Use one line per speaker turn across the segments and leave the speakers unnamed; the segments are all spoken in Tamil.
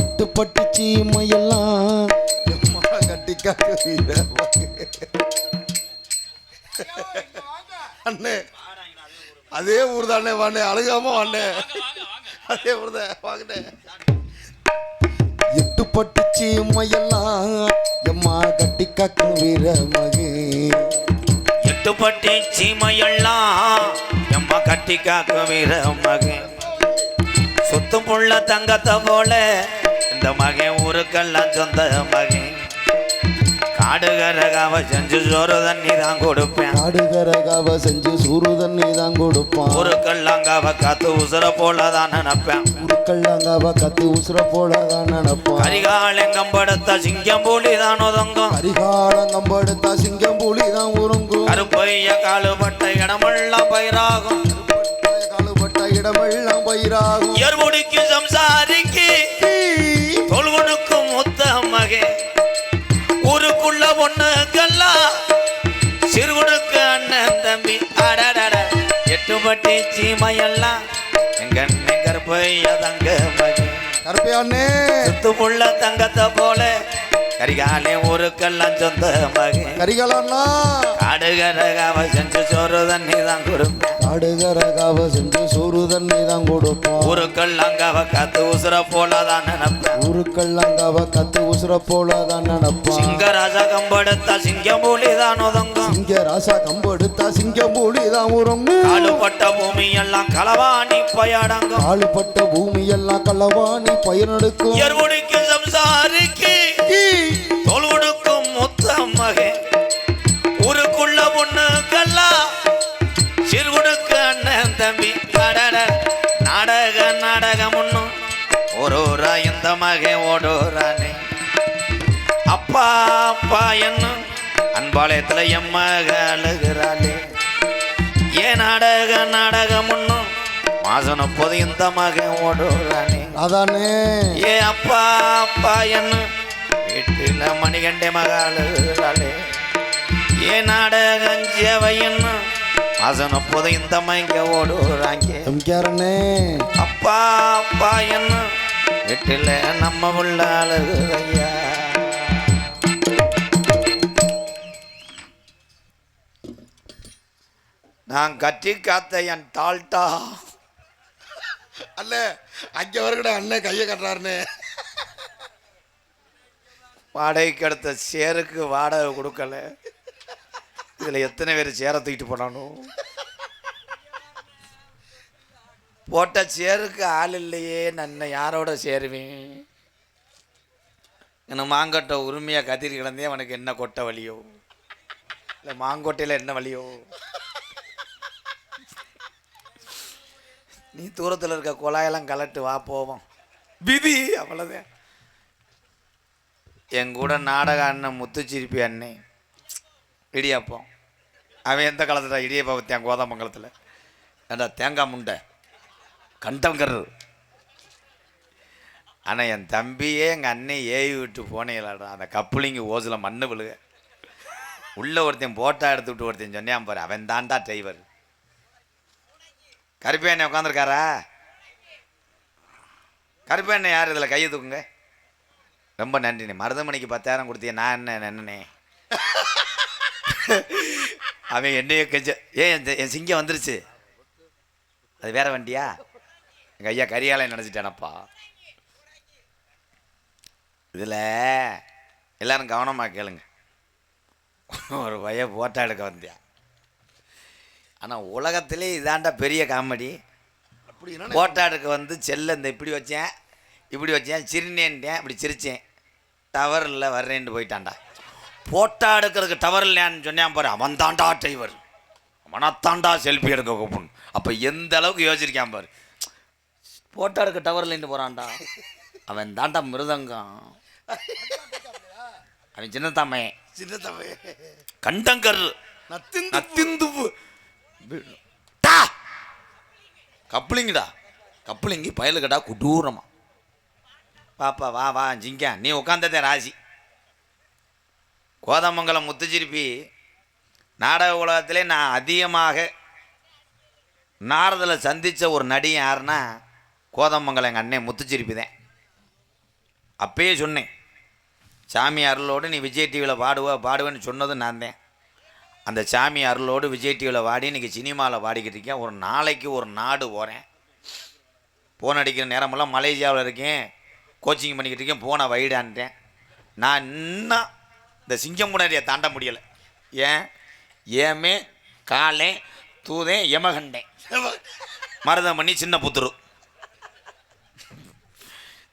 இட்டு பட்டு சீமையெல்லாம் எம்மா அண்ணே அதே ஊர் தானே வாண்ணே அழுகாம வாண்ணே. அதே ஊர் தான் வாங்கினே இட்டு பட்டு சீமையெல்லாம் எம்மா கட்டிக்காக்கும் வீர மகே
எட்டுப்பட்டி சீமையெல்லாம் எம்மா கட்டி காக்கும் வீர மகன் சுத்து புள்ள தங்கத்தை போல இந்த மகன் ஊருக்கெல்லாம் சொந்த மகன். காடுகரகாவ செஞ்சு சோறு தண்ணி தான் கொடுப்பேன்.
காடுகரகாவ செஞ்சு சூறு தண்ணி தான் கொடுப்பான்.
ஊருக்கெல்லாம் காவ காத்து உசுர போல தான் நினைப்பேன்.
ஊருக்கள்லாங்காவ கத்தி உசுர போலதான் நினைப்பான்.
கரிகாலெங்கம் படுத்த சிங்கம் பூலி தான் ஒதுங்கும்.
கரிகாலம் கம்பெடுத்தா சிங்கம் புலி தான் உறங்கும்
கருப்பைய காலுபட்ட இடமெல்லாம் பயிராகும்.
காலுப்பட்ட இடமெல்லாம் பயிராகும்.
ஏர்முடிக்கு சம்சாரிக்கு தொழுவனுக்கு முத்த மகே. ஊருக்குள்ள பொண்ணுக்கெல்லாம் சிறுவனுக்கு அண்ணன் தம்பி. அடடட எட்டுப்பட்டி சீமையெல்லாம் எங்க கருப்பைய தங்க மகே.
கருப்பையாண்ணே.
சுத்து புள்ள தங்கத்தை போல கரிகாலே ஊருக்கெல்லாம் சொந்த மகே.
கரிகாலண்ணா
காடுகரகாவ செஞ்சு சோறு தண்ணி தான் கொடுப்பேன்.
காடுகரகாவ செஞ்சு சூறு தண்ணி தான் கொடுப்பான்
ஊருக்கெல்லாம் காவ காத்து உசுர போலதான் நினைப்பேன்.
ஊருக்கள்லாங்காவ கத்தி உசுர போலதான் நினைப்பான்
சிங்கராஜா கம்பெடுத்தா சிங்கம் பூலி தான் ஒதுங்கும்
சிங்க ராசா கம்பெடுத்தா சிங்கம் புலி தான் உறங்கும்.
காடுபட்ட பூமி எல்லாம் களவாணி பயடங்கும்.
காலுப்பட்ட பூமி எல்லாம் கள்ளவாணி பயிரெடுக்கும்
எருவுடிக்கு சம்சாரிக்கு தொழுவுடுக்கும் முத்த மகே ஊருக்குள்ள பொண்ணுக்கெல்லாம் சிறுகுடுக்கு அண்ணன் தம்பி. அடட நாடக நாடகம் ஒண்ணும் ஒரு இந்த மகன் ஓடுறானே அப்பா அப்பா என்னும் அன்பாளையத்துல என் மக அழுகிறாளே. ஏன் நாடக நாடகம் ஒண்ணும் மாசம் முப்பது இந்த மகன் ஓடுறானே
அதானே.
ஏ அப்பா அப்பா என்ன வீட்டில் மணிகண்டே மகாளுறாளே ஏ நாடகம் சேவைன்னு மாசம் முப்பது இந்த மைங்க ஓடுறாங்க. அப்பா அப்பா என்ன வீட்டில் நம்ம உள்ள அழுகுதையா நான் கட்டி காத்த என் டால்டா.
அண்ணே அங்க வரக்கூட அண்ணன் கையை கட்டுறாருண்ணே.
வாடகைக்கு அடுத்த சேருக்கு வாடகை கொடுக்கல. இதில் எத்தனை பேர் சேரை தூக்கிட்டு போனானோ? போட்ட சேருக்கு ஆள் இல்லையே நான் யாரோட சேருவேன்? என்ன மாங்கொட்டை உரிமையாக கத்திரி கிடந்தே அவனுக்கு என்ன கொட்டை வலியோ? இல்லை மாங்கொட்டையில் என்ன வலியோ? நீ தூரத்தில் இருக்க குழாயெல்லாம் கலட்டு வா போவோம். விதி அவ்வளோதான் என் கூட நாடக அண்ணன் முத்துச்சிரிப்பி அண்ணே. இடியாப்பம். அவன் எந்த காலத்தில்? இடியப்பா வித்தியான் கோதமங்கலத்தில். ஏண்டா தேங்காய் முண்டை? கண்டங்கர் ஆனால் என் தம்பியே எங்கள் அண்ணன் ஏவி விட்டு போனீங்களாடா. அந்த கப்புளிங்க ஓசில் மண்ணு விழுக. உள்ளே ஒருத்தன் போட்டா எடுத்து விட்டு ஒருத்தன் சொன்னான் பாரு அவன் தாண்டா டிரைவர் கருப்பேண்ணே உட்காந்துருக்காரா கருப்பேண்ணே யார் இதில் கையை தூக்குங்க? ரொம்ப நன்றிண்ணே. மருதமணிக்கு பத்தாயிரம் கொடுத்திய? நான் என்ன என்னண்ணே? அவன் என்னைய கெஞ்ச ஏன் என் சிங்கம் வந்துருச்சு. அது வேற வண்டியா? எங்கள் ஐயா கரியாலை நினச்சிட்டானப்பா? இதில் எல்லாரும் கவனமாக கேளுங்க. ஒரு பைய போட்டோ எடுக்க வந்தியா? ஆனால் உலகத்திலே இதாண்டா பெரிய காமெடி
அப்படின்னா
போட்டோ எடுக்க வந்து செல்ல இந்த இப்படி வச்சேன் இப்படி வச்சேன் சிரினேன்ட்டேன் இப்படி சிரிச்சேன். டவர் இல்லை வர்றேன்ட்டு போயிட்டான்டா. போட்டோ எடுக்கிறதுக்கு டவர் இல்லையான்னு சொன்னான் பாரு அவன் தாண்டா டிரைவர் அவனத்தாண்டா செல்ஃபி எடுக்க கூப்பிடணும். அப்போ எந்த அளவுக்கு யோசிச்சிருக்கான் பாரு. போட்டோ எடுக்க டவர் இல்லைன்னு போகிறான்டா அவன் தாண்டா மிருதங்கம். அவன் சின்ன தாமே
சின்ன தம்பி
கண்டங்கர் டா! கப்ளிங்கடா. கப்ளிங்கி பயலுக்கடா குடூரமா. பாப்பா வா வா ஜிங்கா. நீ உட்காந்ததே ராசி. கோதமங்கலம் முத்துச்சிருப்பி நாடக உலகத்திலே நான் அதிகமாக நாரதில் சந்தித்த ஒரு நடி யாருன்னா கோதமங்கலம் எங்கள் அண்ணன் முத்துச்சிருப்பி தான். அப்பயே சொன்னேன் சாமி அருளோடு நீ விஜய் டிவியில் பாடுவ பாடுவேன்னு சொன்னது நான் தான். அந்த சாமி அருளோடு விஜய் டிவியில் வாடி இன்றைக்கி சினிமாவில் பாடிக்கிட்டு இருக்கேன். ஒரு நாளைக்கு ஒரு நாடு போகிறேன் ஃபோன் அடிக்கிற நேரமெல்லாம் மலேசியாவில் இருக்கேன். கோச்சிங் பண்ணிக்கிட்டு இருக்கேன் ஃபோனை வைடான்ட்டேன் நான் இன்னும் இந்த சிங்கமுனரியை தாண்ட முடியலை. ஏன்? ஏமே காலே தூதேன் யமகண்டேன் மருதம் பண்ணி சின்ன புத்துரு.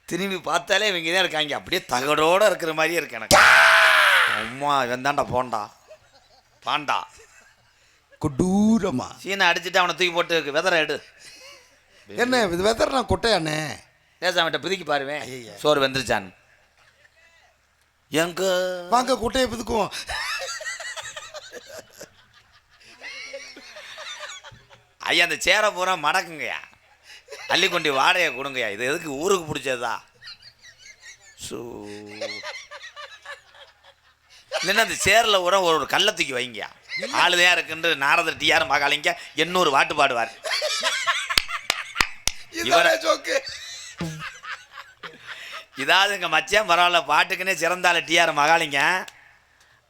திரும்பி பார்த்தாலே இவங்க தான் இருக்காங்க. அப்படியே தகடோட இருக்கிற மாதிரியே இருக்கு எனக்கு. அம்மா இவன் தாண்டா போண்டா. பாண்டா.
கொடூரமா.
சீனை அடிச்சுட்டு அவனை தூக்கி போட்டு விதற எடு.
என்ன இது வெதர் நான்
தேசாமிட்ட பிதுக்கி பாருவேன் சோறு வெந்துருச்சான். எங்க?
வாங்க கொட்டையை பிதுக்குவோம்.
ஐயா அந்த சேரை பூரா மடக்குங்கய்யா. அள்ளி கொண்டு வாடகையை கொடுங்கய்யா. இது எதுக்கு ஊருக்கு பிடிச்சதா? சூ. இல்லைன்னா அந்த சேரில் பூரா ஒரு ஒரு கல்லை தூக்கி வைங்கய்யா. ஆளுதையா இருக்குன்று நாரதர் டிஆர் மகாலிங்க எண்ணூறு பாட்டு பாடுவார்
இவரே
இதாவது எங்கள் மச்சியம் பரவாயில்ல பாட்டுக்குன்னே சிறந்தால டிஆர் மகாலிங்க.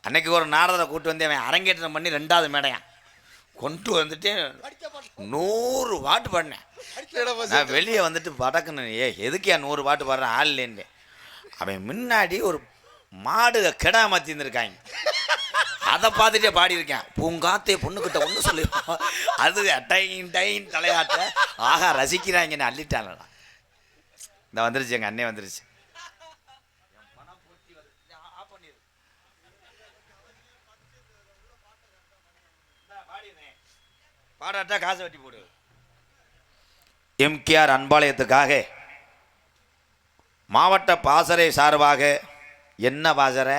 அன்னைக்கு ஒரு நாடகத்தை கூட்டு வந்து அவன் அரங்கேற்றம் பண்ணி ரெண்டாவது மேடையான் கொண்டு வந்துட்டு நூறு பாட்டு பாடினேன். நான் வெளியே வந்துட்டு படக்குன்னு ஏ எதுக்கு என் நூறு பாட்டு பாடுறேன் ஆள் இல்லைன்னு? அவன் முன்னாடி ஒரு மாடு கெடா மாற்றிருந்துருக்காங்க அதை பார்த்துட்டே பாடியிருக்கேன். பூங்காத்தே பொண்ணுக்கிட்ட ஒன்று சொல்லி. அது டைன் டைன் தலையாட்ட. ஆஹா ரசிக்கிறாங்கன்னு அள்ளிட்டாங்கண்ணா இந்த வந்துருச்சு எங்கள் அண்ணே வந்துருச்சு. பாடாட்டா காசு வெட்டி போடு. எம்கேஆர் அன்பாலயத்துக்காக மாவட்ட பாசறை சார்பாக என்ன பாசறை?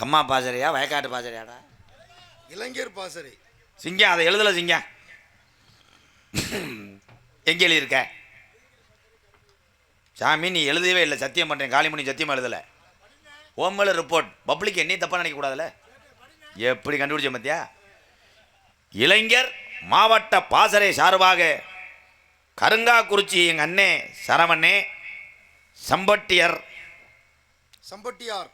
கம்மா பாசறையா வயக்காட்டு பாசறையாடா?
இளைஞர் பாசறை.
சிங்கம் அதை எழுதல சிங்கம் எங்கே எழுதியிருக்க? சாமி நீ எழுதவே இல்லை சத்தியம் பண்ணுறேன் காளிமணி சத்தியம் எழுதலை. ஓமல ரிப்போர்ட் பப்ளிக் என்னையும் தப்பாக நினைக்கக்கூடாதுல்ல? எப்படி கண்டுபிடிச்ச மத்தியா இளைஞர் மாவட்ட பாசறை சார்பாக கருங்காக்குறிச்சி எங்கள் அண்ணே சரவண்ணே சம்பட்டியர்.
சம்பட்டியார்.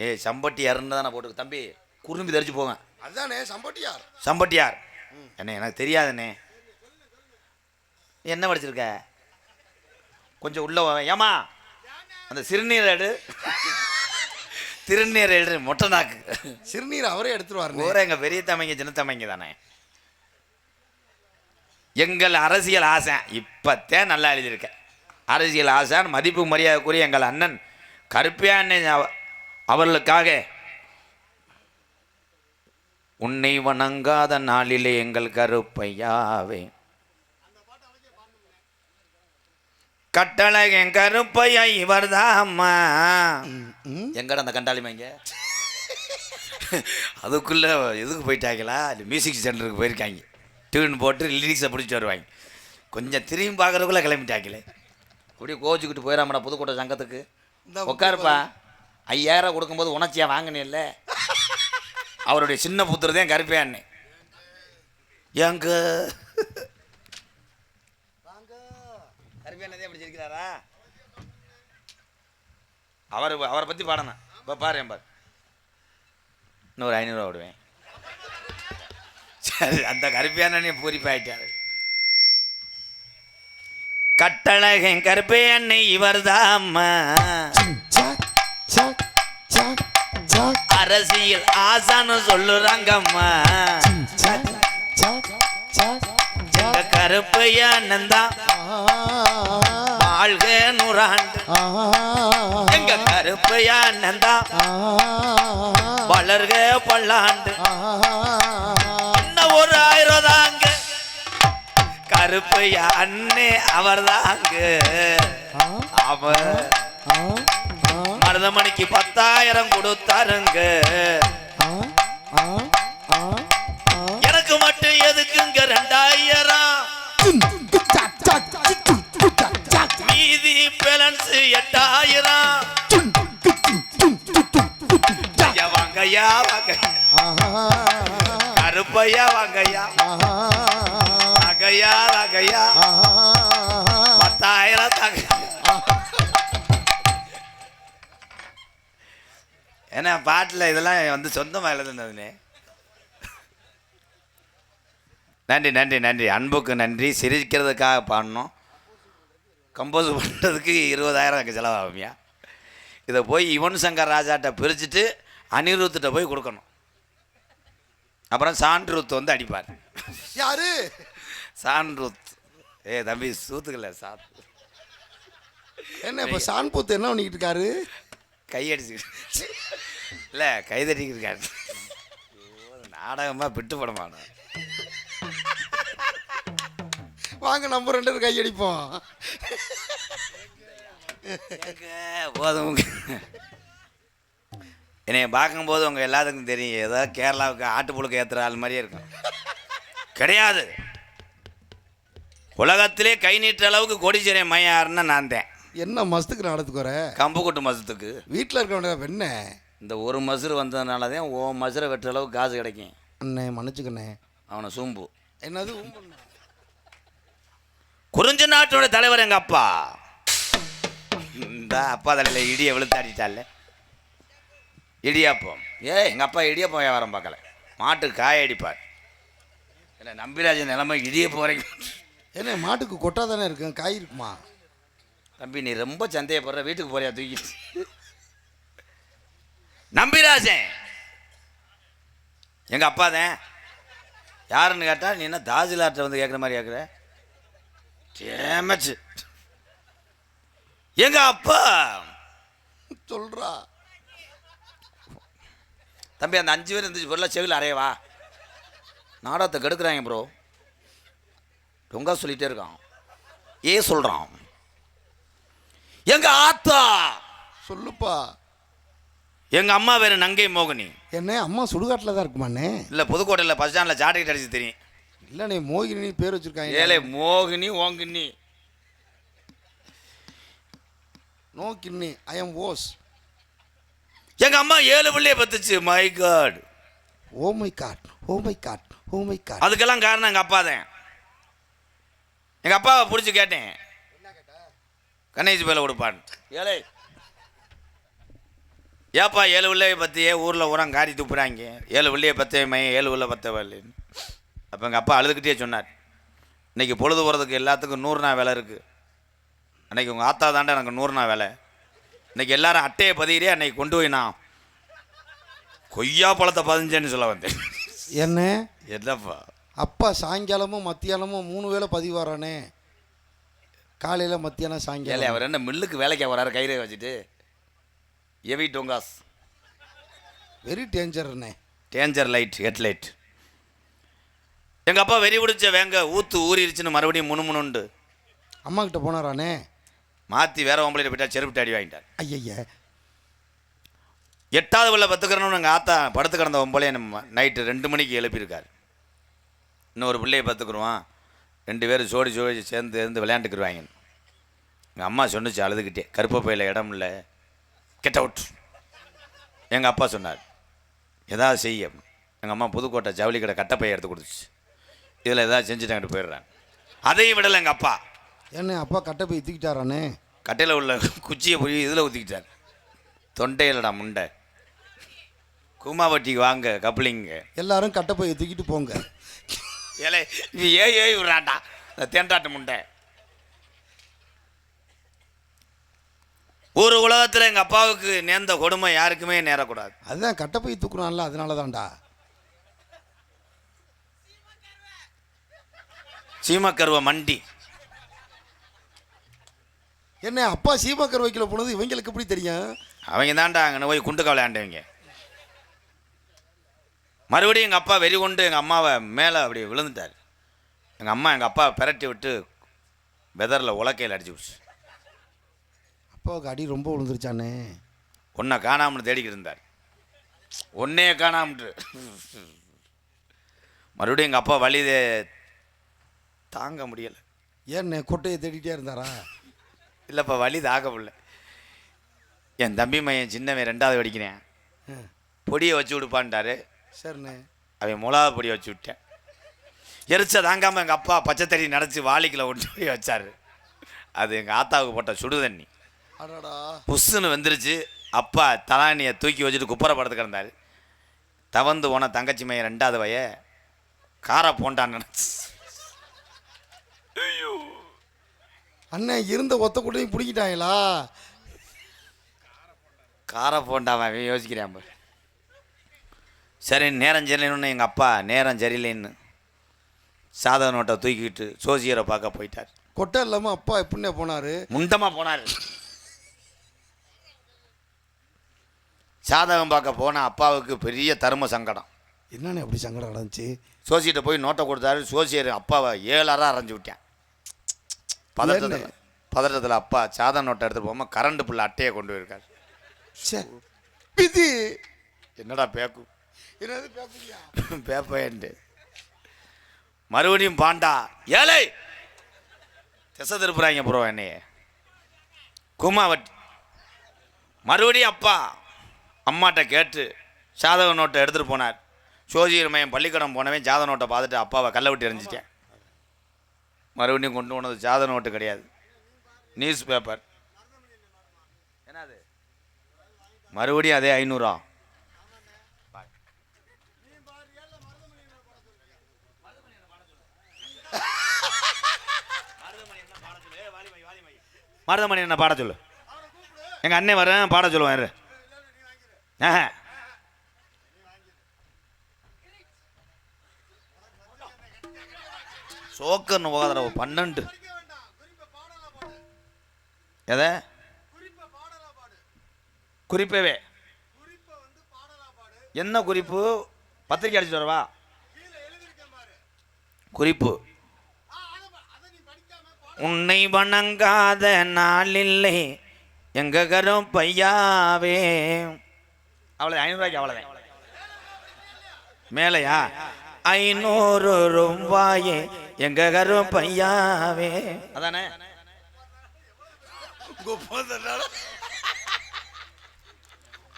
ஏ சம்பட்டியர்னு தானே போட்டு தம்பி குறும்பி தெரிச்சு போவேன்
அதானே சம்பட்டியார்.
சம்பட்டியார். என்ன எனக்கு தெரியாதுண்ணே. என்ன படிச்சிருக்க? கொஞ்சம் உள்ள வா. ஏம்மா? அந்த சிறுநீர் எடு. திருநீர் எடு மொட்டை நாக்கு
சிறுநீர் அவரே எடுத்துருவாருண்ணே
ஊரே எங்கள் பெரிய தமைங்க சின்ன தமைங்க தானே. எங்கள் அரசியல் ஆசை இப்போத்தேன் நல்லா எழுதியிருக்க அரசியல் ஆசான் மதிப்பு மரியாதைக்குரிய எங்கள் அண்ணன் கருப்பியா அண்ணன் அவ- அவர்களுக்காக உன்னை வணங்காத நாளிலே எங்கள் கருப்பையாவே கட்டழகன் கருப்பையா இவர்தாம்மா
ம்.
எங்கடா அந்த கண்டாளிமைங்க அதுக்குள்ளே எதுக்கு போயிட்டாங்களா? அது மியூசிக் சென்டருக்கு போயிருக்காங்க. டியூன் போட்டு லிரிக்ஸை பிடிச்சி வருவாங்க. கொஞ்சம் திரும்பி பார்க்குறதுக்குள்ளே கிளம்பிட்டாங்களே. அப்படியே கோச்சிக்கிட்டு போயிடாமடா புதுக்கோட்டை சங்கத்துக்கு.
இந்தா
உட்காருப்பா. ஐயாயிரம் கொடுக்கும்போது உணர்ச்சியாக வாங்கினேன்ல. அவருடைய சின்ன புத்திர தான் கருப்பேன்னு எங்க கருப்பேன்னதே படிச்சிருக்கிறாரா அவர் அவரை பற்றி பாடணும். இப்போ பாரு பாரு. இன்னொரு ஐநூறுரூவா விடுவேன். சரி அந்த கருப்பையான பூரிப்பாயிட்டாரு. கட்டழகன் கருப்பே இவர் இவர்தாம்மா. அரசியல் ஆசான்னு சொல்லுறாங்கம்மா.
சாக், சாக்,
வாழ்க நூறாண்டு. எங்க கருப்பையானன் தான்
ஆ,
வளர்க பல்லாண்டு. இன்னும் ஒரு ஆயிரம் தாங்க கருப்பையா அண்ணே அவர் தாங்க அவர் மருதமணிக்கு பத்தாயிரம் கொடுத்தாருங்க. எனக்கு மட்டும் எதுக்குங்க? ரெண்டாயிரம் பேலன்ஸ் எட்டாயிரம். ஐயா வாங்கய்யா வாங்க கருப்பையா வாங்கய்யா
ஆஹா,
நக பத்தாயிரம் தாக்கையா ஏன்னா பாட்டில் இதெல்லாம் வந்து சொந்தமாக எழுதுனதுனே. நன்றி நன்றி நன்றி. அன்புக்கு நன்றி. சிரிக்கிறதுக்காக பாடணும். கம்போஸ் பண்ணுறதுக்கு இருபதாயிரம் எனக்கு செலவாகும்யா இதை போய் யுவன் சங்கர் ராஜாட்ட பிரிச்சுட்டு அனிருத்திட்ட போய் கொடுக்கணும். அப்புறம் சான்ருத் வந்து அடிப்பார்.
யாரு?
சான்ருத். ஏ தம்பி சூத்துக்கல சாத்.
என்ன இப்ப சான்பூத்து என்ன பண்ணிக்கிட்டு இருக்காரு?
கையடிச்சு இல்லை கைதட்டிக்கிட்டு இருக்காரு. நாடகமாக பிட்டு படமான
வாங்க நம்ம ரெண்டு பேரும் கையடிப்போம்
போதும் என்னைய பார்க்கும்போது உங்கள் எல்லாத்துக்கும் தெரியும். ஏதோ கேரளாவுக்கு ஆட்டுப்புழுக்க ஏற்றுற ஆள் மாதிரியே இருக்கும். கிடையாது. உலகத்திலே கை நீட்டுற அளவுக்கு கோடீஸ்வரிய மையாருன்னா நான் தான்.
என்ன மஸ்துக்கு நடத்துக்கு வர
கம்புக்குட்டு மசத்துக்கு
வீட்டில் இருக்க என்ன
இந்த ஒரு மசுறு வந்ததுனால தான் ஓ மசுரை வெட்டுற அளவுக்கு காசு கிடைக்கும்.
அண்ணே மன்னிச்சுக்கண்ணே.
அவனை சூம்பு.
என்னது.
குறிஞ்ச நாட்டோட தலைவர் எங்கள் அப்பா? இந்த அப்பா தலையில் இடியை விழுத்தாடிட்டால இடியாப்பம். ஏ எங்கள் அப்பா இடியாப்பம் வியாபாரம் பார்க்கல. மாட்டுக்கு காய அடிப்பார். இல்லை நம்பிராஜன் நிலைமை இடியப்பம் வரைக்கும்.
என்ன மாட்டுக்கு கொட்டா தானே இருக்கும் காய் இருக்குமா?
தம்பி நீ ரொம்ப சந்தேகப்படுற வீட்டுக்கு போறியா தூக்கிட்டு? நம்பிராஜன் எங்கள் அப்பா தான் யாருன்னு கேட்டா நீ என்ன தாசிலார்ட்ட வந்து கேட்குற மாதிரி கேட்குற டேமச்சு எங்க அப்பா?
சொல்றா.
தம்பி அந்த அஞ்சு பேர் இருந்துச்சு. பொருளை செவில் அறையவா நாடகத்தை கெடுக்குறாங்க ப்ரோ ரொம்ப சொல்லிட்டே இருக்கான். ஏ சொல்றான்? எங்க ஆத்தா?
சொல்லுப்பா.
எங்க அம்மா வேறு நங்கை மோகினி.
என்ன அம்மா சுடுகாட்டில் தான் இருக்குமாண்ணே?
இல்ல புதுக்கோட்டையில் பஸ் ஸ்டாண்டில் ஜாட்டிக்கிட்டு அடிச்சு தெரியும்.
இல்லண்ணே மோகினி பேர் வச்சிருக்காங்க.
ஏலே மோகினி ஓங்கினி.
நோ கிண்ணி ஐ எம் ஓஸ்
எங்க அம்மா ஏழு பிள்ளைய பத்துச்சு. My god
oh my god oh my god oh my god
அதுக்கெல்லாம் காரணம் எங்க அப்பா தான். எங்க அப்பாவை பிடிச்சி கேட்டேன். கணேஷ் பேல கொடுப்பான். ஏழை ஏப்பா ஏழு பிள்ளைய பத்தியே ஊரில் உரம் காரி துப்புறாங்க? ஏழு பிள்ளைய பத்தே மையம் ஏழு பிள்ளை பத்த வரலன்னு அப்போ எங்கள் அப்பா அழுதுகிட்டே சொன்னார் இன்னைக்கு பொழுது போகிறதுக்கு எல்லாத்துக்கும் நூறு நாள் வேலை இருக்குது அன்னைக்கு உங்கள் ஆத்தா தாண்டா எனக்கு நூறு நாள் வேலை. இன்னைக்கு எல்லாரும் அட்டையை பதிகிறே அன்னைக்கு கொண்டு போய் நான் கொய்யா பழத்தை பதிஞ்சேன்னு சொல்ல வந்தேன்.
என்ன?
என்னப்பா?
அப்பா சாயங்காலமும் மத்தியானமும் மூணு வேளை பதிவாரானே. காலையில் மத்தியானம் சாயங்காலம்.
அவர் என்ன மில்லுக்கு வேலைக்கு வராரு கயிறை வச்சுட்டு? எவி டொங்காஸ்
வெரி டேஞ்சர்ண்ணே
டேஞ்சர் லைட் ஹெட் லைட் எங்கள் அப்பா வெறி பிடிச்ச வேங்க ஊத்து ஊறிடுச்சுன்னு மறுபடியும் முணுமுணுண்டு.
அம்மா கிட்ட போனாரானே?
மாற்றி வேற ஒம்பளையில் போயிட்டா செருப்பிட்டு அடி வாங்கிட்டார்.
ஐயய்ய
எட்டாவது உள்ள பத்துக்கிறோம்னு எங்கள் ஆத்தா படுத்து கிடந்த ஒம்பளையே நம்ம நைட்டு ரெண்டு மணிக்கு எழுப்பியிருக்காரு. இன்னொரு பிள்ளையை பத்துக்குருவான் ரெண்டு பேரும் ஜோடி ஜோடி சேர்ந்து இருந்து விளையாண்டுக்குருவாங்க. எங்கள் அம்மா சொன்னுச்சு அழுதுகிட்டே. கருப்பை பையில் இடம் இல்லை. கெட் அவுட் எங்கள் அப்பா சொன்னார் ஏதாவது செய்ய. எங்கள் அம்மா புதுக்கோட்டை ஜவுளி கடை கட்டப்பையை எடுத்து கொடுத்துச்சு. இதில் ஏதாவது செஞ்சுட்டாங்கிட்டு போயிடுறான். அதையும் விடலை எங்கள் அப்பா.
என்ன அப்பா கட்டை போய் தூக்கிட்டாரானே
கட்டையில் உள்ள குச்சியை போய் இதில் ஊற்றிக்கிட்டார் தொண்டையிலடா முண்டை. கூமாவட்டிக்கு வாங்க கப்ளிங்க.
எல்லாரும் கட்டை போய் தூக்கிட்டு போங்க.
ஏலே இது ஏ ஏ விடுறாண்டா இந்த தேண்டாட்டு முண்டை. ஒரு உலகத்தில் எங்கள் அப்பாவுக்கு நேர்ந்த கொடுமை யாருக்குமே நேரக்கூடாது.
அதுதான் கட்டை போய் தூக்குறான்ல அதனால தான்டா
சீமக்கருவ மண்டி.
என்ன அப்பா சீமாக்கர் வைக்கல போனது இவங்களுக்கு எப்படி தெரியும்?
அவங்க தான்டா அங்கே போய் குண்டு விளையாண்டவங்க மறுபடியும் எங்கள் அப்பா வெறி கொண்டு எங்கள் அம்மாவை மேலே அப்படி விழுந்துட்டார். எங்கள் அம்மா எங்கள் அப்பா பிரட்டி விட்டு வெதரில் உலக்கையில் அடிச்சு விடுச்சு
அப்பாவுக்கு அடி ரொம்ப விழுந்துருச்சானே
ஒன்றை காணாமல் தேடிக்கிட்டு இருந்தார். ஒன்னே காணாமட்டு மறுபடியும் எங்கள் அப்பா வழி தாங்க முடியலை.
ஏண்ணே கொட்டையை தேடிட்டே இருந்தாரா?
இல்லைப்பா வழி தாக்க முடியல. என் தம்பி மையன் சின்னவன் ரெண்டாவது படிக்கிறேன். பொடியை வச்சு விடுப்பான்ட்டாரு
சரிண்ணே.
அவன் மிளகா பொடியை வச்சு விட்டேன். எரிச்ச தாங்காமல் எங்கள் அப்பா பச்சை தண்ணி நினச்சி வாளிக்குள்ள கொண்டு போய் வச்சாரு. அது எங்கள் ஆத்தாவுக்கு போட்ட சுடு தண்ணி. புஷ்ஷுன்னு வந்துருச்சு. அப்பா தலானியை தூக்கி வச்சுட்டு குப்பரை படுத்து கிடந்தாரு. தவந்து போன தங்கச்சி மையன் ரெண்டாவது வய காரை போண்டான்னு நினச்சி.
அண்ணன் இருந்த ஒத்த கூட்டையும் பிடிக்கிட்டாங்களா
காரை போண்டாம அவன் யோசிக்கிறான் சரி நேரம் சரியில்லைன்னு எங்கள் அப்பா நேரம் சரியில்லைன்னு சாதக நோட்டை தூக்கிட்டு சோசியரை பார்க்க போயிட்டார்.
கொட்டை இல்லாமல் அப்பா எப்படின்னே போனார்?
முண்டமாக போனார். சாதகம் பார்க்க போன அப்பாவுக்கு பெரிய தர்ம சங்கடம்.
என்னண்ணே அப்படி சங்கடம் நடந்துச்சு?
சோசியிட்ட போய் நோட்டை கொடுத்தாரு. சோசியர் அப்பாவை ஏழாரா அரைஞ்சு விட்டேன். பதட்டத்தில் பதட்டத்தில் அப்பா சாதக நோட்டை எடுத்துட்டு போகாமல் கரண்ட் புள்ள அட்டையை கொண்டு போயிருக்காரு.
சே பிதி
என்னடா பேக்கு?
என்னது பேசுறியா
பேப்பேன்ட்டு மறுபடியும் பாண்டா ஏழை திசை திருப்புறாங்க ப்ரோ என்னைய. குமாவட் மறுபடியும் அப்பா அம்மாட்ட கேட்டு சாதக நோட்டை எடுத்துகிட்டு போனார். சோசியர் மையம் பள்ளிக்கூடம் போனவன் ஜாத நோட்டை பார்த்துட்டு அப்பாவை கல்லை விட்டு எறிஞ்சிட்டேன். மறுபடியும் கொண்டு போனது ஜாத நோட்டு கிடையாது. நியூஸ் பேப்பர் என்னது? மறுபடியும் அதே ஐநூறா? மருதமணி என்ன பாட சொல்லு? எங்கள் அண்ணன் வரேன் பாட சொல்லுவேன் ஆ சோக்கர்னு போகாதடா பன்னெண்டு. எதை? குறிப்பவே. என்ன குறிப்பு? பத்திரிக்கை அடிச்சுட்டு வரவா? குறிப்பு. உன்னை வணங்காத நாளில்லை எங்க கரும் பையாவே. அவ்வளோ ஐநூறுரூவாய்க்கு அவ்வளோதான் மேலையா? ஐநூறு ரூபாயே எங்க கரும் பையாவே. அதானே?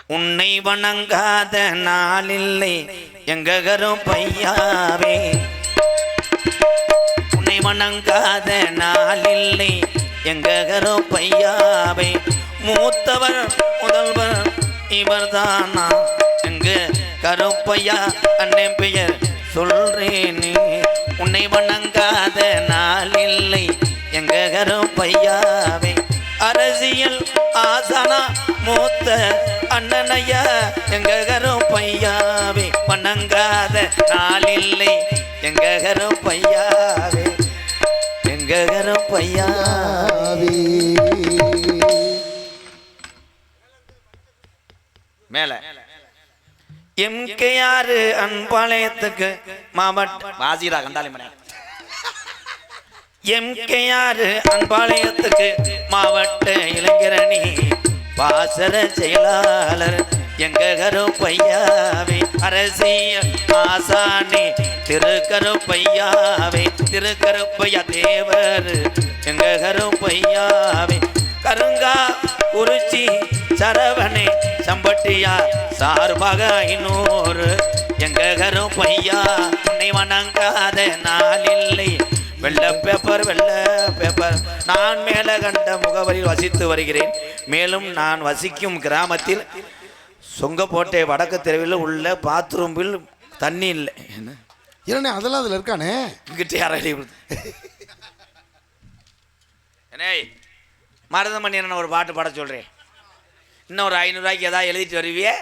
உன்னை வணங்காத நாளில்லை எங்க கரும் பையாவே. உன்னை வணங்காத நாளில்லை எங்க கரும் பையாவே. மூத்தவர் முதல்வர் இவர்தானா? எங்க கருப்பையா அண்ணன் பெயர் சொல்றேனே உன்னை வணங்காத நாளில்லை எங்க கருப்பையாவே அரசியல் ஆசனா மூத்த அண்ணனையா எங்க கருப்பையாவே வணங்காத நாளில்லை எங்க கருப்பையாவே எங்க கருப்பையா மேல. எம்கேஆர் அன்பாளையத்துக்கு மாவட்ட வாசிரா கண்டாலி மனை எம்கேஆர் அன்பாளையத்துக்கு மாவட்ட இளைஞரணி பாசர செயலாளர் எங்க கருப்பையாவே அரசியல் ஆசானி திருக்கருப்பையாவே திருக்கருப்பையா தேவர் எங்க கருப்பையாவே கருங்கா குறிச்சி சரவணே சம்பட்டியா சார்பாக ஐநூறு எங்க கருப்பையா உன்னை வணங்காத நாளில்லை வெள்ள பேப்பர் வெள்ள பேப்பர் நான் மேல கண்ட முகவரியில் வசித்து வருகிறேன். மேலும் நான் வசிக்கும் கிராமத்தில் சொங்கப்போட்டை வடக்கு தெருவில் உள்ள பாத்ரூமில் தண்ணி இல்லை. என்ன?
அதெல்லாம் அதில் இருக்கானே?
இங்கிட்ட யாரை என்னே மருதமணி என்ன ஒரு பாட்டு பாட சொல்கிறேன் இன்னும் ஒரு ஐநூறுரூவாய்க்கு ஏதாவது எழுதிட்டு வருவியே?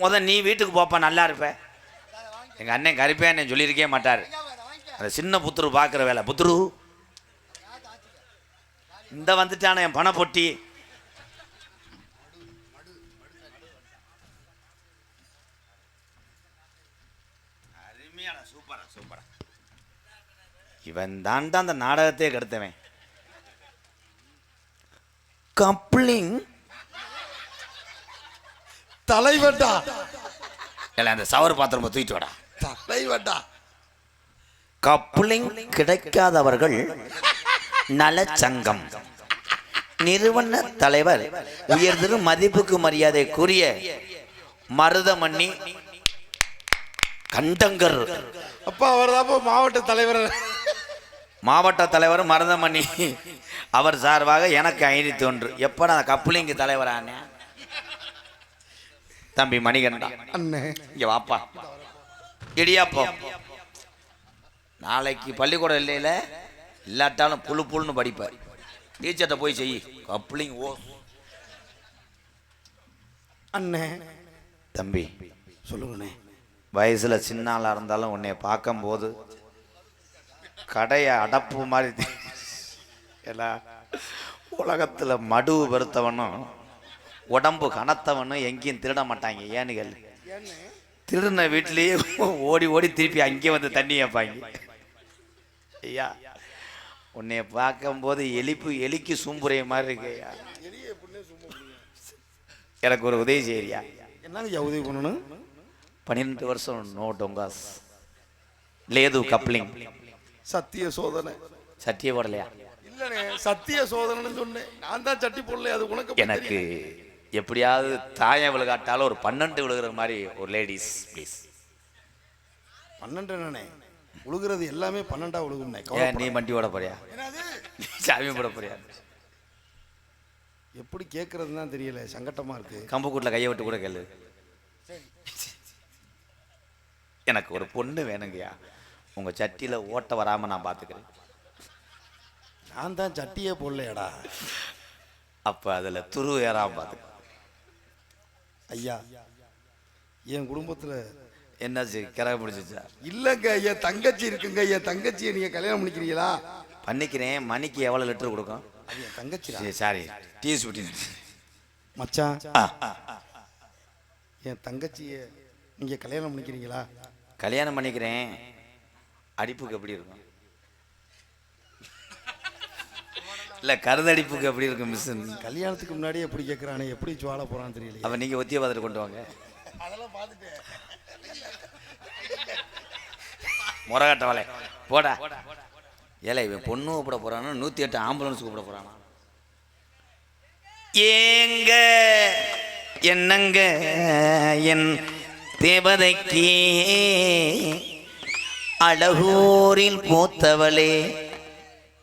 முத நீ வீட்டுக்கு போப்பா நல்லா இருப்ப. எங்கள் அண்ணன் கருப்பே அண்ணன் சொல்லியிருக்கே மாட்டார். அந்த சின்ன புத்துரு பார்க்குற வேலை. புத்துரு. இந்த வந்துட்டான என் பண பொட்டி. சூப்பரா சூப்பரா. இவன் தாண்டா அந்த நாடகத்தையே கெடுத்தவன். கப்ளிங்.
தலைவட்டா
இல்லை அந்த சவர் பாத்திரம் தூக்கிட்டு வாடா.
தலைவட்டா
கப்ளிங் கிடைக்காதவர்கள் நலச்சங்கம் நிறுவன தலைவர் உயர்திரு மதிப்புக்கு மரியாதைக்குரிய மருதமணி கண்டங்கர்.
அப்பா அவர் தான் மாவட்ட தலைவர்.
மாவட்ட தலைவர் மருதமணி அவர் சார்பாக எனக்கு ஐநூத்தி ஒன்று. எப்போ நான் கப்ளிங்கு தலைவரானே? தம்பி மணிகண்டா
அண்ணே.
இங்க வாப்பா. இடியாப்பம் நாளைக்கு பள்ளிக்கூடம் இல்லையில இல்லாட்டாலும் புழு புழுன்னு படிப்பார். டீச்சர்கிட்ட போய் செய். கப்ளிங் ஓ.
அண்ணே.
தம்பி
சொல்லுங்கண்ணே.
வயசுல சின்ன ஆளா இருந்தாலும் உன்னை பார்க்கும்போது கடையை அடப்பு மாதிரி ஏலா, உலகத்துல மடு பெருத்தவனும் உடம்பு கனத்தவனும் எங்கேயும் திருட மாட்டாங்க ஏன்னு கேளு. திருடின வீட்டிலேயே ஓடி ஓடி திருப்பி அங்கேயே வந்து தண்ணி வைப்பாங்க ஐயா உன்னைய பார்க்கும்போது எலிப்பு எலிக்கு சூம்புறைய மாதிரி இருக்கு ஐயா. எனக்கு ஒரு உதவி செய்யறியா
ஐயா. உதவி பண்ணணும்?
பன்னிரெண்டு வருஷம் நோ டொங்காஸ். லேது கப்ளிங்.
சத்திய சோதனை.
சட்டியே போடலையா?
இல்லண்ணே சத்திய சோதனைன்னு சொன்னேன். நான் தான் சட்டி போடல அது உனக்கு
எனக்கு எப்படியாவது தாயம் விழுகாட்டாலும் ஒரு பன்னெண்டு விழுகிற மாதிரி ஒரு லேடிஸ் ப்ளீஸ்?
பன்னெண்டு என்னண்ணே? உழுகிறது எல்லாமே பன்னெண்டா உழுகும்ண்ணே.
ஏன் நீ வண்டி ஓட போறியா? சாமி போட போறியா?
எப்படி கேட்கறதுன்னு தான் தெரியல. சங்கட்டமா இருக்கு.
கம்பு கூட்டில் கையை விட்டு கூட கேளு. எனக்கு ஒரு பொண்ணு வேணுங்கய்யா. உங்க சட்டியில ஓட்ட வராம நான் பாத்துக்கிறேன்.
நான் தான் சட்டியே போடலையடா.
அப்ப அதுல துரு ஏறாம பாத்துக்கிறேன்
ஐயா என் குடும்பத்துல
என்னாச்சு? கிரக பிடிச்சிச்சா
இல்லங்க என் தங்கச்சி இருக்குங்க என் தங்கச்சியை நீங்க கல்யாணம் பண்ணிக்கிறீங்களா?
பண்ணிக்கிறேன். மணிக்கு எவ்வளவு லிட்டர் கொடுக்கும்?
என் தங்கச்சி
சரி சாரி. டீஸ் விட்டு
மச்சான் என் தங்கச்சியை நீங்க கல்யாணம் பண்ணிக்கிறீங்களா?
கல்யாணம் பண்ணிக்கிறேன். அடிப்புக்கு எப்படி இருக்கும்? இல்ல கருதடிப்புக்கு எப்படி இருக்கும் மிஸ்
கல்யாணத்துக்கு முன்னாடியே எப்படி கேட்கறானே எப்படி ஜுவால போறான்னு தெரியல
அப்ப நீங்க ஒத்திய பார்த்துட்டு கொண்டு வாங்க.
அதெல்லாம் பார்த்துட்டேன்
முறகட்ட வலை போடா. ஏல இவன் பொண்ணு கூப்பிட போறானா நூத்தி எட்டு ஆம்புலன்ஸ் கூப்பிட போறானா? ஏங்க என்னங்க என் தேவதைக்கு அழகூரில் மூத்தவளே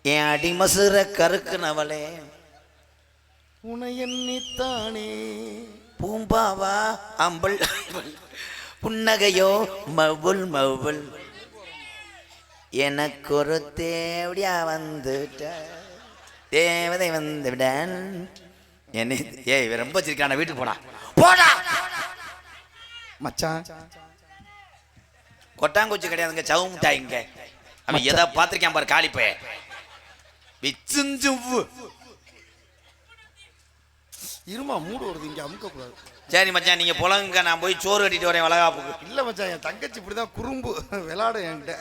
என் அடிமசுர கருக்குனவளே.
உனை எண்ணித்தானே.
பூம்பாவா அம்பல் புன்னகையோ மவுள் மவுள் எனக்கு ஒரு தேவடியா வந்துட்ட தேவதை வந்து விடன் என்ன ஏய் இவன் ரொம்ப சிரிக்கான வீட்டுக்கு போடா. போடா!
மச்சான்.
கொட்டாங்குச்சி கிடையாதுங்க சவு மிட்டாய்ங்க அவன் எதை பார்த்திருக்கான் பாரு காளிப்பே
இருமா மூடு வருது இங்க அமுக்க கூடாது
சரி மச்சான் நீங்க புலங்க நான் போய் சோறு கட்டிட்டு வரேன் வளகாப்புக்கு.
இல்ல மச்சான் என் தங்கச்சி இப்படிதான் குறும்பு விளையாட என்கிட்ட.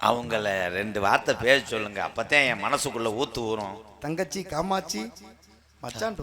அவங்கள ரெண்டு வார்த்தை பேச சொல்லுங்க. அப்பதான் என் மனசுக்குள்ள ஊத்து ஊறும்.
தங்கச்சி காமாச்சி மச்சான்